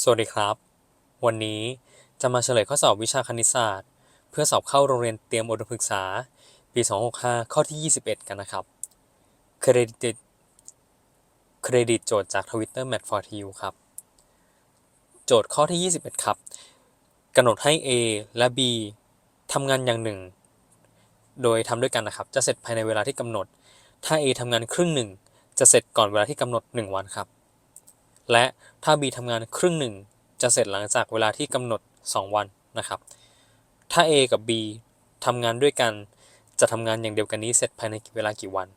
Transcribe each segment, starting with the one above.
สวัสดีครับ วันนี้จะมาเฉลยข้อสอบวิชาคณิตศาสตร์ เพื่อสอบเข้าโรงเรียนเตรียมอุดมศึกษา ปี 265 ข้อที่ 21 กันนะครับ เครดิตเครดิตโจทย์จาก Twitter Math for You ครับ โจทย์ข้อที่ 21 ครับกำหนดให้ A และ B ทำงานอย่างหนึ่ง โดยทำด้วยกันนะครับ จะเสร็จภายในเวลาที่กำหนด ถ้า A ทำงานครึ่งหนึ่ง จะเสร็จก่อนเวลาที่กำหนด 1 วันครับ และถ้า B ทำงานครึ่งหนึ่งจะเสร็จหลังจากเวลาที่กำหนด 2 วันนะครับ ถ้า A กับ B ทำงานด้วยกัน จะทำงานอย่างเดียวกันนี้เสร็จภายในเวลากี่วัน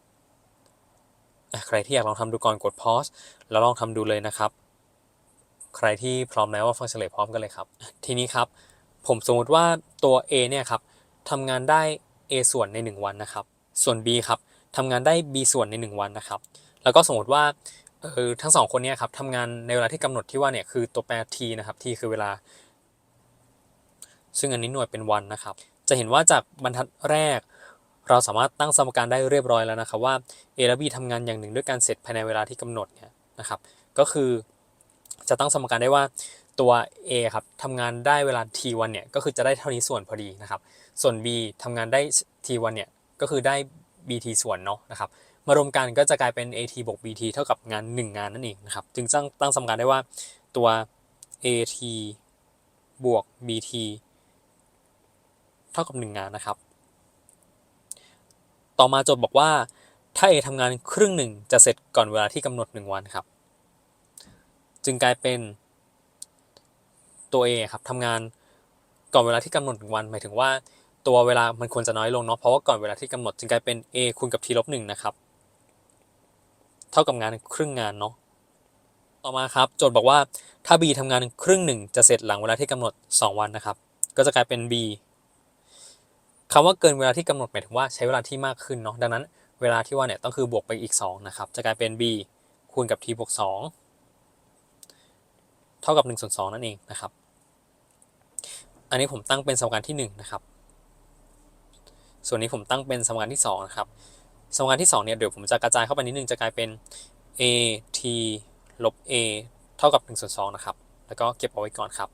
ใครที่อยากลองทำดูก่อนกด pause แล้วลองทำดูเลยนะครับ ใครที่พร้อมแล้วมาฟังเฉลยพร้อมกันเลยครับ ทีนี้ครับ ผมสมมติว่าตัว A เนี่ยครับทำงานได้ A ส่วนใน 1 วันนะครับ ส่วน B ครับทำงานได้ B ส่วนใน 1 วันนะครับ แล้วก็สมมติว่า เออทั้งสองคนเนี่ยครับทำงานในเวลาที่กำหนดที่ว่าเนี่ยคือตัวแปร t นะครับ t คือเวลา ซึ่งอันนี้หน่วยเป็นวันนะครับ จะเห็นว่าจากบรรทัดแรก เราสามารถตั้งสมการได้เรียบร้อยแล้วนะครับว่า A และ B ทำงานอย่างหนึ่งด้วยการเสร็จภายในเวลาที่กำหนดเนี่ยนะครับ ก็คือจะตั้งสมการได้ว่าตัว A ครับทำงานได้เวลา t วันเนี่ยก็คือจะได้เท่านี้ส่วนพอดีนะครับ ส่วน B ทำงานได้ t วันเนี่ยก็คือได้ bt ส่วนเนาะนะครับ มารวมกันก็จะกลายเป็น at บวก bt เท่ากับงาน 1 งานนั่นเองนะครับ จึงตั้งตั้งสมการได้ว่าตัว at บวก bt เท่ากับ 1 งานนะครับ ต่อมาโจทย์บอกว่าถ้า A ทำงานครึ่งหนึ่งจะเสร็จก่อนเวลาที่กำหนด 1 วันครับ จึงกลายเป็นตัว A ครับทำงานก่อนเวลาที่กำหนด 1 วัน หมายถึงว่าตัวเวลามันควรจะน้อยลงเนาะเพราะว่าก่อนเวลาที่กำหนดจึงกลายเป็น A คูณกับ t ลบ1นะครับ เท่ากับงานครึ่งงานเนาะต่อมาครับโจทย์บอกว่าถ้า B ทำงานครึ่งหนึ่งจะเสร็จหลังเวลาที่กำหนด 2 วันนะครับ ก็จะกลายเป็น B คำว่าเกินเวลาที่กำหนดหมายถึงว่าใช้เวลาที่มากขึ้นเนาะดังนั้นเวลาที่ว่าเนี่ยต้องคือบวกไปอีก 2 นะครับ จะกลายเป็น b คูณกับ t บวก 2 เท่ากับ1ส่วน2นั่นเองนะครับ อันนี้ผมตั้งเป็นสมการที่ 1 นะครับ ส่วนนี้ผมตั้งเป็นสมการที่ 2 นะครับ สมการที่2เนี่ยเดี๋ยวผมจะกระจายเข้าไปนิดนึงจะกลายเป็น a t ลบ a เท่ากับ1ส่วน2นะครับ แล้วก็เก็บเอาไว้ก่อนครับ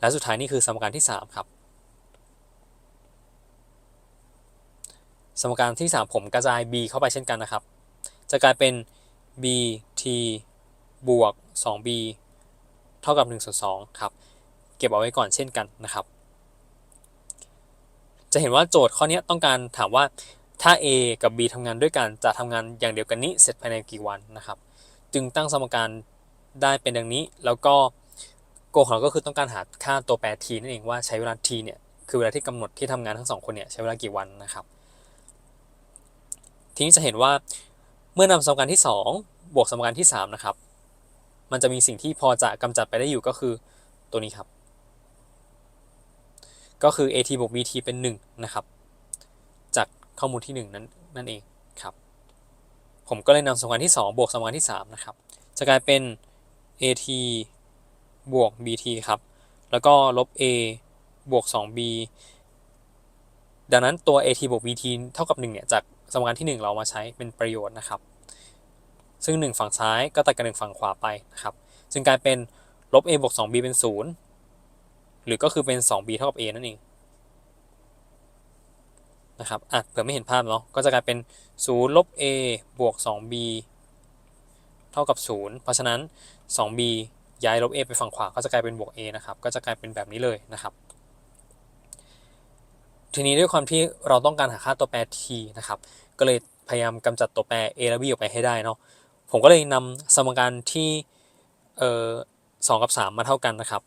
และสุดท้ายนี่คือสมการที่ 3 ครับ สมการที่ 3 ผมกระจาย b เข้าไปเช่นกันนะครับ จะกลายเป็น b t บวก 2b เท่ากับ1ส่วน2ครับ เก็บเอาไว้ก่อนเช่นกันนะครับ จะเห็นว่าโจทย์ข้อนี้ต้องการถามว่า ถ้า a กับ b ทำงานด้วยกันจะทำงานอย่างเดียวกันนี้เสร็จภายในกี่วันนะครับ จึงตั้งสมการได้เป็นดังนี้ แล้วก็โกของเราก็คือต้องการหาค่าตัวแปร t นั่นเองว่าใช้เวลา t เนี่ยคือเวลาที่กำหนดที่ทำงานทั้งสองคนเนี่ยใช้เวลากี่วันนะครับทีนี้จะเห็นว่าเมื่อนำสมการที่ 2 บวกสมการที่3นะครับมันจะมีสิ่งที่พอจะกำจัดไปได้อยู่ก็คือตัวนี้ครับ ก็คือ at บวก bt เป็น 1 นะครับ ข้อมูลที่ 1 นั้นนั่นเองครับผมก็เลยนำสมการที่ 2 บวกสมการที่ 3 นะครับ จะกลายเป็น at บวก bt ครับ แล้วก็ลบ a บวก 2b ดังนั้นตัว at บวก bt เท่ากับ 1 เนี่ยจากสมการที่ 1 เรามาใช้เป็นประโยชน์นะครับ ซึ่ง 1 ฝั่งซ้ายก็ตัดกับ 1 ฝั่งขวาไปนะครับจึงกลายเป็นลบ a บวก 2b เป็น 0 หรือก็คือเป็น 2b เท่ากับ a นั่นเอง นะครับอะเผื่อไม่เห็นภาพเนาะก็จะกลายเป็น0ลบ a บวก 2b เท่ากับ 0 เพราะฉะนั้น 2b ย้ายลบ a ไปฝั่งขวาก็จะกลายเป็นบวก a นะครับก็จะกลายเป็นแบบนี้เลยนะครับ ทีนี้ด้วยความที่เราต้องการหาค่าตัวแปร t นะครับก็เลยพยายามกำจัดตัวแปร a และ b ออกไปให้ได้เนาะผมก็เลยนำสมการที่เอ่อสกับ 3 มาเท่ากันนะครับ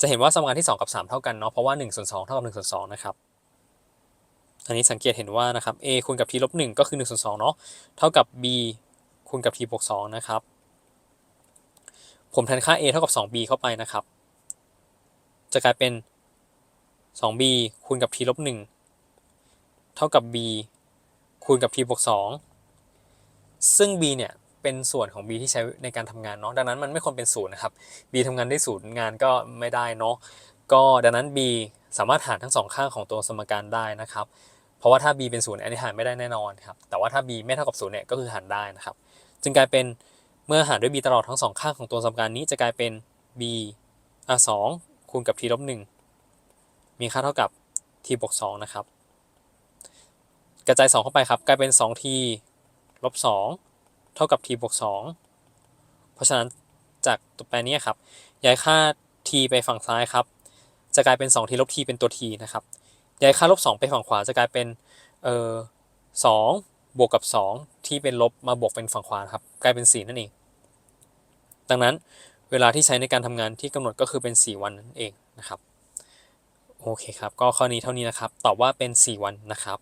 จะเห็นว่าสมการที่ 2 กับ 3 เท่ากันเนาะเพราะว่า1ส่วน2เท่ากับ1ส่วน2นะครับ อันนี้สังเกตเห็นว่านะครับ a คูณกับ t ลบ1ก็คือ1ส่วน2เนาะเท่ากับ b คูณกับ t บวก2นะครับ ผมแทนค่า a เท่ากับ 2b เข้าไปนะครับ จะกลายเป็น 2b คูณกับ t ลบ1เท่ากับ b คูณกับ t บวก2ซึ่ง b เนี่ยเป็นส่วนของ b ที่ใช้ในการทำงานเนาะดังนั้นมันไม่ควรเป็นศูนย์นะครับ b ทำงานได้ศูนย์งานก็ไม่ได้เนาะก็ดังนั้น b สามารถหารทั้งสองข้างของตัวสมการได้นะครับ เพราะว่าถ้า b เป็นศูนย์อันนี้หารไม่ได้แน่นอนครับ แต่ว่าถ้า b ไม่เท่ากับศูนย์เนี่ยก็คือหารได้นะครับ จึงกลายเป็นเมื่อหารด้วย b ตลอดทั้งสองข้างของตัวสมการนี้จะกลายเป็น b อะ2คูณกับ t ลบ1มีค่าเท่ากับ t บวก2นะครับ กระจาย 2 เข้าไปครับ กลายเป็น 2t ลบ2เท่ากับ t บวก2เพราะฉะนั้นจากตัวแปรนี้ครับ ย้ายค่า t ไปฝั่งซ้ายครับ จะกลายเป็น 2t ลบ t เป็นตัว t นะครับย้ายค่าลบ 2 ไปฝั่งขวาจะกลายเป็นเอ่อสบวกกับ 2 ที่เป็นลบมาบวกเป็นฝั่งขวาครับกลายเป็น 4 นั่นเอง ดังนั้นเวลาที่ใช้ในการทำงานที่กำหนดก็คือเป็น 4 วันนั่นเองนะครับโอเคครับ ก็ข้อนี้เท่านี้นะครับ ตอบว่าเป็น 4 วันนะครับ